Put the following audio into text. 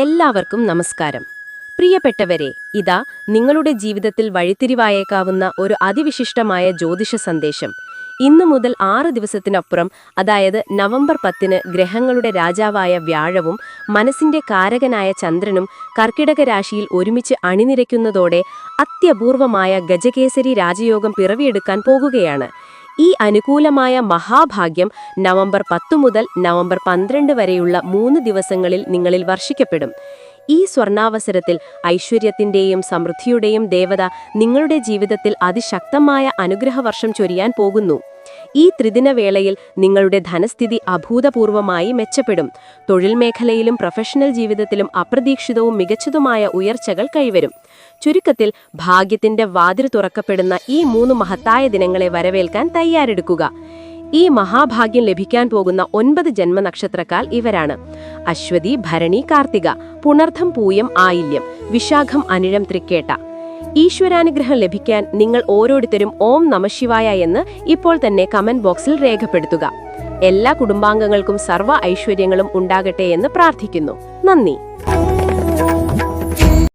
എല്ലാവർക്കും നമസ്കാരം. പ്രിയപ്പെട്ടവരെ ഇതാ നിങ്ങളുടെ ജീവിതത്തിൽ വഴിത്തിരിവായേക്കാവുന്ന ഒരു അതിവിശിഷ്ടമായ ജ്യോതിഷ സന്ദേശം. ഇന്നു മുതൽ ആറ് ദിവസത്തിനപ്പുറം അതായത് നവംബർ പത്തിന് ഗ്രഹങ്ങളുടെ രാജാവായ വ്യാഴവും മനസ്സിന്റെ കാരകനായ ചന്ദ്രനും കർക്കിടക രാശിയിൽ ഒരുമിച്ച് അണിനിരയ്ക്കുന്നതോടെ അത്യപൂർവമായ ഗജകേസരി രാജയോഗം പിറവിയെടുക്കാൻ പോകുകയാണ്. ഈ അനുകൂലമായ മഹാഭാഗ്യം നവംബർ പത്തു മുതൽ നവംബർ പന്ത്രണ്ട് വരെയുള്ള മൂന്ന് ദിവസങ്ങളിൽ നിങ്ങളിൽ വർഷിക്കപ്പെടും. ഈ സ്വർണാവസരത്തിൽ ഐശ്വര്യത്തിന്റെയും സമൃദ്ധിയുടെയും ദേവത നിങ്ങളുടെ ജീവിതത്തിൽ അതിശക്തമായ അനുഗ്രഹവർഷം ചൊരിയാൻ പോകുന്നു. ഈ ത്രിദിന വേളയിൽ നിങ്ങളുടെ ധനസ്ഥിതി അഭൂതപൂർവമായി മെച്ചപ്പെടും. തൊഴിൽ മേഖലയിലും പ്രൊഫഷണൽ ജീവിതത്തിലും അപ്രതീക്ഷിതവും മികച്ചതുമായ ഉയർച്ചകൾ കൈവരും. ചുരുക്കത്തിൽ ഭാഗ്യത്തിന്റെ വാതിൽ തുറക്കപ്പെടുന്ന ഈ മൂന്ന് മഹത്തായ ദിനങ്ങളെ വരവേൽക്കാൻ തയ്യാറെടുക്കുക. ഈ മഹാഭാഗ്യം ലഭിക്കാൻ പോകുന്ന ഒൻപത് ജന്മനക്ഷത്രക്കാൽ ഇവരാണ്. അശ്വതി ഭരണി കാർത്തിക പുണർദ്ധം പൂയം ആയില്യം വിശാഖം അനിഴം തൃക്കേട്ട. ഈശ്വരാനുഗ്രഹം ലഭിക്കാൻ നിങ്ങൾ ഓരോരുത്തരും ഓം നമശിവായ എന്ന് ഇപ്പോൾ തന്നെ കമന്റ് ബോക്സിൽ രേഖപ്പെടുത്തുക. എല്ലാ കുടുംബാംഗങ്ങൾക്കും സർവ ഐശ്വര്യങ്ങളും ഉണ്ടാകട്ടെ എന്ന് പ്രാർത്ഥിക്കുന്നു. നന്ദി.